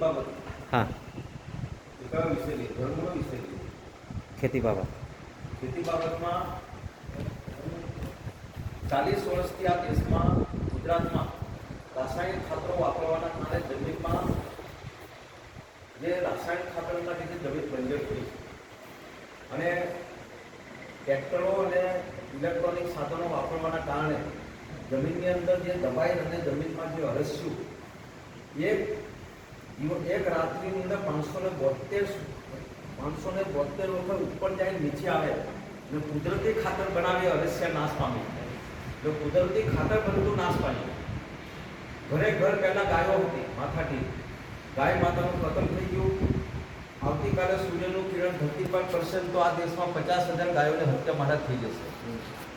બાબત. હા. એ ખેતી બાબત. ખેતી બાબતમાં ચાલીસ વર્ષથી આ દેશમાં ગુજરાતમાં રાસાયણિક ખાતરો વાપરવાના કારણે જમીનમાં જે રાસાયણિક ખાતરના લીધે જમીન બંજર થઈ છે. અને ટ્રેક્ટરો અને ઇલેક્ટ્રોનિક સાધનો વાપરવાના કારણે જમીનની અંદર જે દબાઈ અને જમીનમાં જે અરસ્યું દિવસ એક રાત્રિની અંદર પાંચસો ને બોતેર પાંચસો ને બોતેર વખત ઉપર જાય નીચે આવે ને કુદરતી ખાતર બનાવી અવશ્ય નાશ પામી જો કુદરતી ખાતર બનતું નાશ પામ્યું ઘરે ઘર પહેલા ગાયો હતી, માથાથી. ગાય માતાનું ખતમ થઈ ગયું. આવતીકાલે સૂર્યનું કિરણ ધરતી પર પડશે તો આ દેશમાં પચાસ હજાર ગાયોને હત્યા મારા થઈ જશે.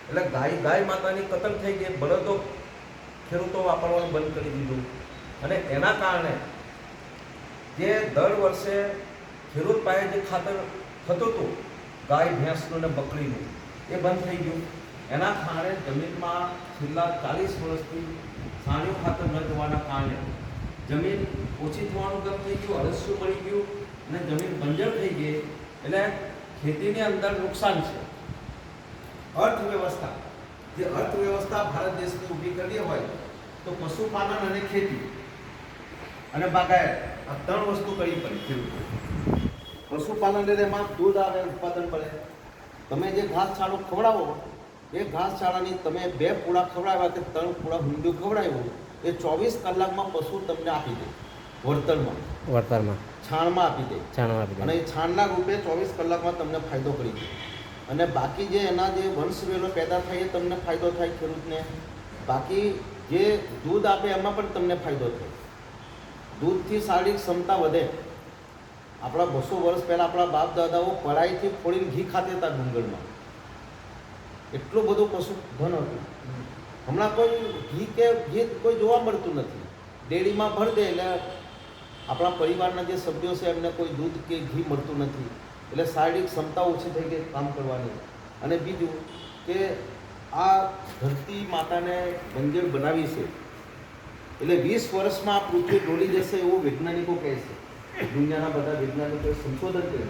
એટલે ગાય ગાય માતાની કતલ થઈ ગઈ, બળદો ખેડૂતો વાપરવાનું બંધ કરી દીધું. અને એના કારણે જે દર વર્ષે ખેડૂત પાસે જે ખાતર થતું હતું, ગાય, ભેંસનું ને બકરીનું, એ બંધ થઈ ગયું. એના કારણે જમીનમાં છેલ્લા ચાલીસ વર્ષથી છાણિયું ખાતર ન જોવાના કારણે જમીન ઓછી થવાનું ગમ થઈ ગયું અરસ્યું મળી ગયું અને જમીન બંજર થઈ ગઈ. એટલે ખેતીની અંદર નુકસાન છે. અર્થવ્યવસ્થા, જે અર્થવ્યવસ્થા ભારત દેશની ઊભી કરવી હોય તો પશુપાલન અને ખેતી. અને બાગાયત. આ ત્રણ વસ્તુ કરવી પડે? ખેડૂતો પશુપાલન એટલે એમાં દૂધ આવે ઉત્પાદન પડે તમે જે ઘાસચારો ખવડાવો એ ઘાસચારાની તમે બે પૂળા ખવડાવ્યા કે ત્રણ પૂળા ઊંડું ખવડાવ્યું એ ચોવીસ કલાકમાં પશુ તમને આપી દે વર્તનમાં વળતરમાં. છાણમાં આપી દે. છાણમાં આપી અને એ છાણના રૂપે ચોવીસ કલાકમાં તમને ફાયદો કરી દે. અને બાકી જે એના જે વંશવેલો પેદા થાય એ તમને ફાયદો થાય ખેડૂતને. બાકી જે દૂધ આપે એમાં પણ તમને ફાયદો થાય. દૂધથી શારીરિક ક્ષમતા વધે. આપણા બસો વર્ષ પહેલાં આપણા બાપ દાદાઓ કડાઈથી ફોડીને ઘી ખાતા હતા ડુંગરમાં. એટલું બધું પશુ ધન હતું. હમણાં કોઈ ઘી કે ઘી કોઈ જોવા મળતું નથી. ડેરીમાં ભર દે એટલે આપણા પરિવારના જે સભ્યો છે એમને કોઈ દૂધ કે ઘી મળતું નથી. એટલે શારીરિક ક્ષમતા ઓછી થઈ ગઈ કામ કરવાની. અને બીજું કે આ ધરતી માતાને બંજર બનાવી છે. એટલે વીસ વર્ષમાં આ પૃથ્વી ડોલી જશે એવું વૈજ્ઞાનિકો કહે છે. દુનિયાના બધા વૈજ્ઞાનિકોએ સંશોધન કર્યું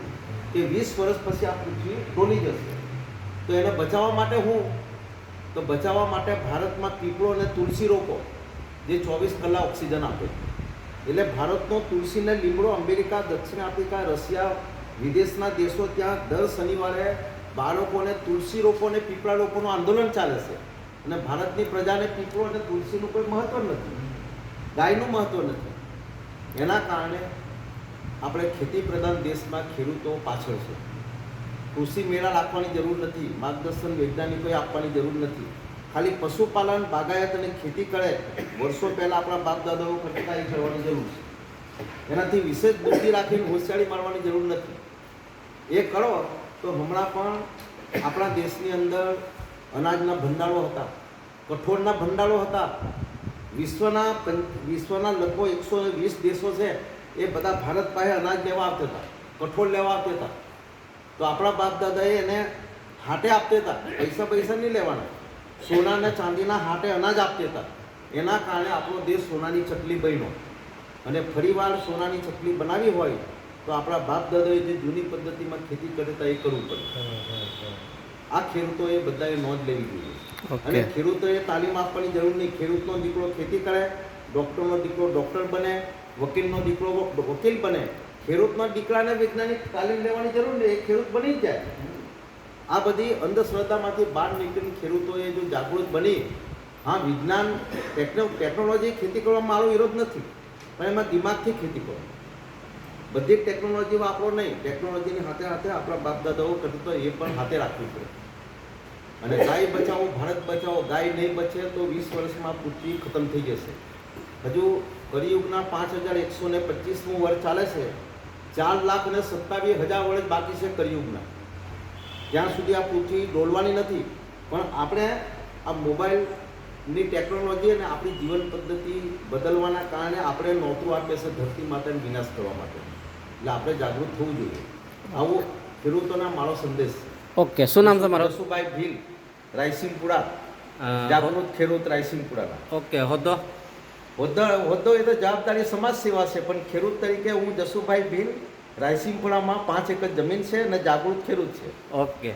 કે વીસ વર્ષ પછી આ પૃથ્વી ડોલી જશે. તો એને બચાવવા માટે હું? તો બચાવવા માટે ભારતમાં પીપળો અને તુલસી રોપો, જે ચોવીસ કલાક ઓક્સિજન આપે. એટલે ભારતનો તુલસીને લીમડો અમેરિકા, દક્ષિણ આફ્રિકા, રશિયા, વિદેશના દેશો ત્યાં દર શનિવારે બાળકોને તુલસી રોપો અને પીપળા રોપોનું આંદોલન ચાલે છે. અને ભારતની પ્રજાને પીપળો અને તુલસીનું કોઈ મહત્વ નથી. ગાયનું મહત્વ નથી. એના કારણે આપણે ખેતી પ્રધાન દેશમાં ખેડૂતો પાછળ છે. કૃષિ મેળા રાખવાની જરૂર નથી, માર્ગદર્શન વૈજ્ઞાનિકોએ આપવાની જરૂર નથી. ખાલી પશુપાલન, બાગાયત અને ખેતી કરે વર્ષો પહેલાં આપણા બાપ દાદાઓ કરતા કરવાની જરૂર છે. એનાથી વિશેષ બુદ્ધિ રાખીને હોશિયારી મારવાની જરૂર નથી. એ કરો તો હમણાં પણ આપણા દેશની અંદર અનાજના ભંડારો હતા, કઠોળના ભંડારો હતા. વિશ્વના વિશ્વના લગભગ એકસો વીસ દેશો છે, એ બધા ભારત પાસે અનાજ લેવા આવતા હતા, કઠોળ લેવા આવતા હતા. તો આપણા બાપ દાદાએ એને હાટે આપતા હતા, પૈસા પૈસા નહીં લેવાના. સોના અને ચાંદીના હાટે અનાજ આપતા હતા. એના કારણે આપણો દેશ સોનાની ચકલી બન્યો. અને ફરીવાર સોનાની ચકલી બનાવી હોય, તો આપણા બાપ દાદાએ જે જૂની પદ્ધતિમાં ખેતી કરતા એ કરવું પડે. આ ખેડૂતોએ બધાએ નોંધ લેવી જોઈએ. અને ખેડૂતોએ તાલીમ આપવાની જરૂર નહીં. ખેડૂતનો દીકરો ખેતી કરે ડૉક્ટરનો દીકરો ડૉક્ટર બને વકીલનો દીકરો વકીલ બને. ખેડૂતના દીકરાને વૈજ્ઞાનિક તાલીમ લેવાની જરૂર નહીં. એ ખેડૂત બની જાય. આ બધી અંધશ્રદ્ધામાંથી બહાર નીકળીને ખેડૂતોએ જો જાગૃત બની હા વિજ્ઞાન ટેકનો ટેકનોલોજી ખેતી કરવામાં મારો વિરોધ નથી પણ એમાં દિમાગથી ખેતી કરો. બધી ટેકનોલોજી વાપરો નહીં. ટેકનોલોજીની હાથે હાથે આપણા બાપ દાદાઓ કરતો એ પણ હાથે રાખવી પડે. અને ગાય બચાવો ભારત બચાવો ગાય નહીં બચે તો વીસ વર્ષમાં પૃથ્વી ખતમ થઈ જશે. હજુ કરિયુગના પાંચ હજાર એકસો ને પચીસમું વર્ષ ચાલે છે. ચાર લાખ અને સત્તાવીસ હજાર વર્ષ બાકી છે કરિયુગના જ્યાં સુધી આ પૃથ્વી ડોલવાની નથી પણ આપણે આ મોબાઈલની ટેકનોલોજી અને આપણી જીવન પદ્ધતિ બદલવાના કારણે આપણે નોતરું આપે છે ધરતી માતાને વિનાશ કરવા માટે. એટલે આપણે જાગૃત થવું જોઈએ. આવું ખેડૂતોના મારો સંદેશ. ઓકે શું નામ તમારું? સુભાઈ ભીલ. રાયસિંગપુરા જાગૃત ખેડૂત રાયસિંગપુરાના ઓકે હોદ્દો? હોદ્દો હોદ્દો એ તો જવાબદારી સમાજ સેવા છે પણ ખેડૂત તરીકે હું જસુભાઈ ભીલ રાયસિંગપુરામાં પાંચ એકર જમીન છે અને જાગૃત ખેડૂત છે. ઓકે.